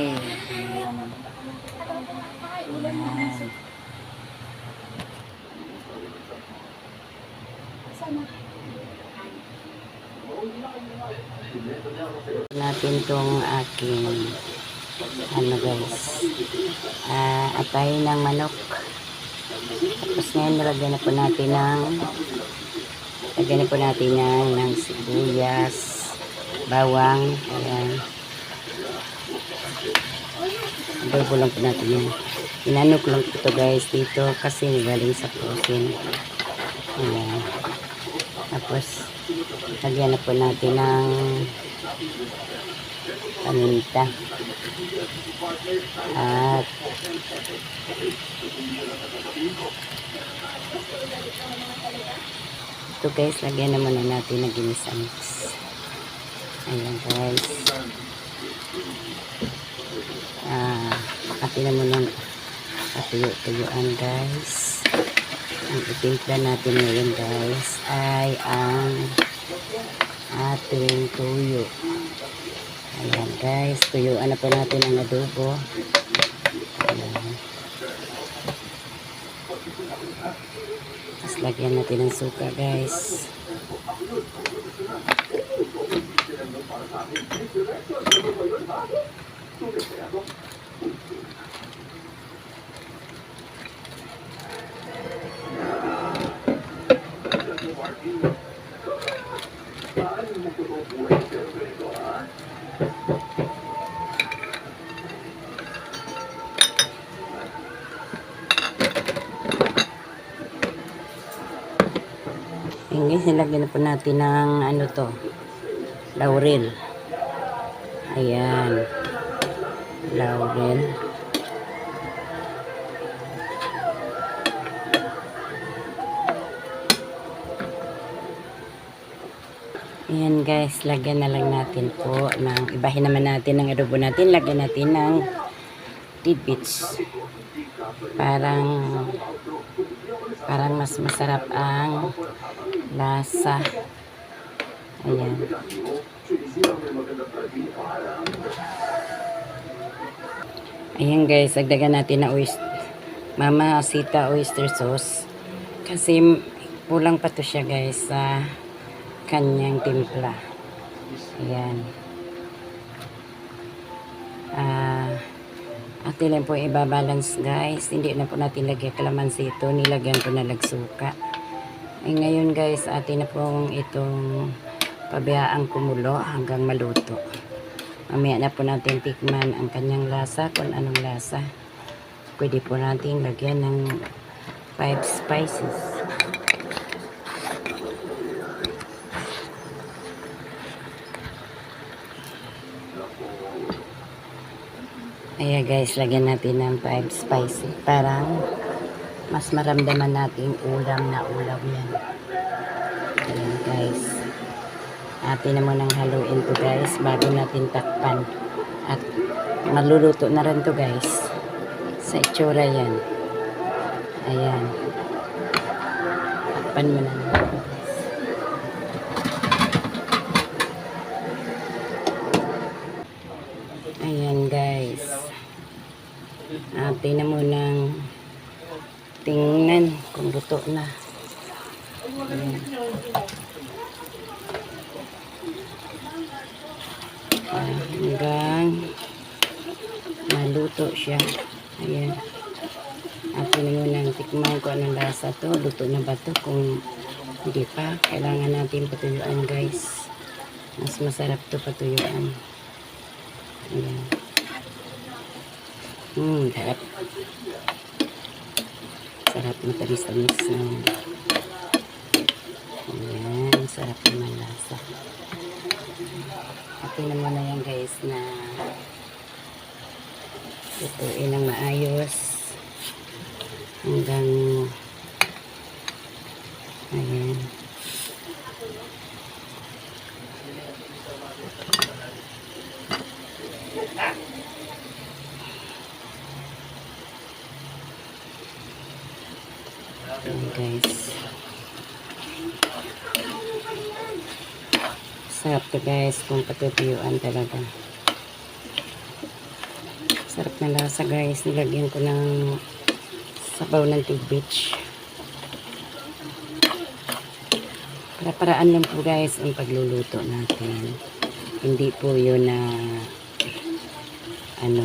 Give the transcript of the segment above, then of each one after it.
Ayan. natin tong aking ano guys ah atay ng manok tapos ngayon nilagyan na po natin ng lagyan na po natin ng, ng sibuyas bawang ayan adobo lang po natin yan inanok lang po ito guys dito kasi galing sa protein ayan. Tapos lagyan na po natin ng paminta. At ito guys lagyan na muna natin ng ginisa mix. Ayan guys ah atin na muna katuyo-tuyuan guys. Ang itimpla natin ngayon guys ay ang ating tuyo. Ayan guys tuyuan na po natin ang adobo. Ayan. Tapos lagyan natin ng suka guys Ayan guys, nilagyan na po natin ng ano to, laurel. Ayan. Laurel. Ayan guys, lagyan na lang natin po ng, ibahin naman natin ng adobo natin, lagyan natin ng tidbits. Parang, parang mas masarap ang lasa. Ayan. Ayan guys, agdagan natin na oyster. Mama Sita oyster sauce. Kasi kulang pa to siya guys sa kanyang timpla. Ayan. Ah, atin lang po ibabalance guys. Hindi na po natin lagyan kalamansi ito. Nilagyan ko na lagsuka. Eh, ngayon guys, atin na pong itong pabayaan kumulo hanggang maluto. Mamaya na po natin tikman ang kanyang lasa, kung anong lasa. Pwede po natin lagyan ng 5 spices. Ayan guys, lagyan natin ng 5 spices. Parang mas maramdaman natin ulam na ulam yan. Ayan guys. Atin na munang haluin to guys bago natin takpan. At maluluto na rin to guys. Sa itsura yan. Ayan. Takpan mo na natin guys. Ayan guys. Atin na munang tingnan kung luto na. Ayan. Ah, hanggang maluto siya. Ayan. Atin na munang tikman ko anong lasa to. Luto na ba to? Kung hindi pa, kailangan natin patuyuan guys. Mas masarap to patuyuan. Ayan. Hmm, sarap. Sarap matamis-tamis na. Ayan, sarap naman lasa. Atin na muna yan guys na lutuin ng maayos hanggang guys. Sarap to guys kung patutuyuan talaga. Sarap na lasa guys. Nilagyan ko ng sabaw ng tubich. Para-paraan lang po guys ang pagluluto natin. Hindi po yun na ano,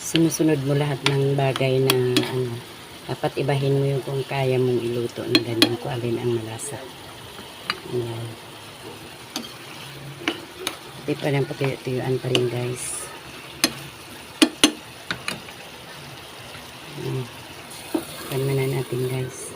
sinusunod mo lahat ng bagay na ano, dapat ibahin mo yung kung kaya mong iluto ng ganyan kung alin ang malasa. Ayan. Di pa lang patuyo-tuyuan pa rin guys. Ayan. Kalma na natin guys.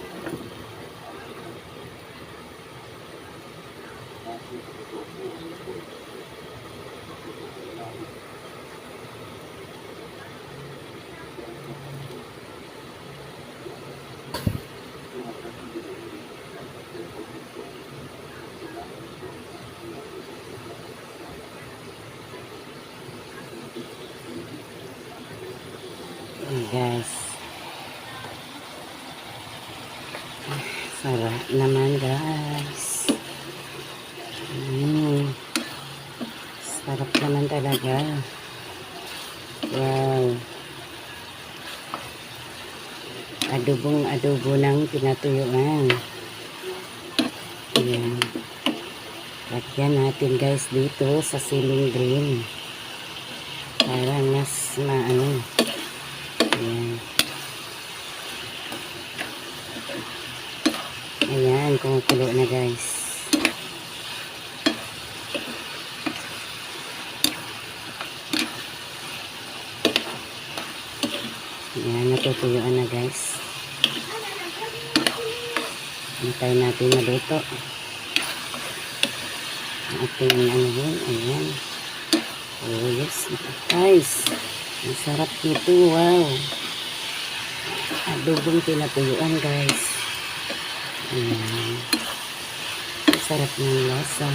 Ayan, guys. Ah, Sarap naman guys. Mm. Sarap naman talaga. Wow. Adobong adobo ng pinatuyuan. Ayan. Lagyan natin guys dito sa ceiling green. Para mas maano. Ayan. Ayan, kumukulo na guys. Ayan, natutuyuan na guys. Hintay natin maluto. Ang ating ano yun, ayan. Oh yes, guys. Ang sarap nito, wow. Adobong pinatuyuan guys. Ang sarap ng lasa.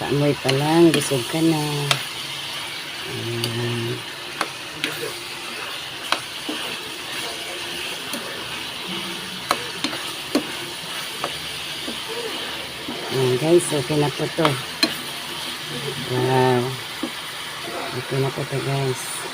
Sa amoy pa lang, busog ka na. Ayan. Ayan guys, okay na po to. Wow. Okay na po to guys.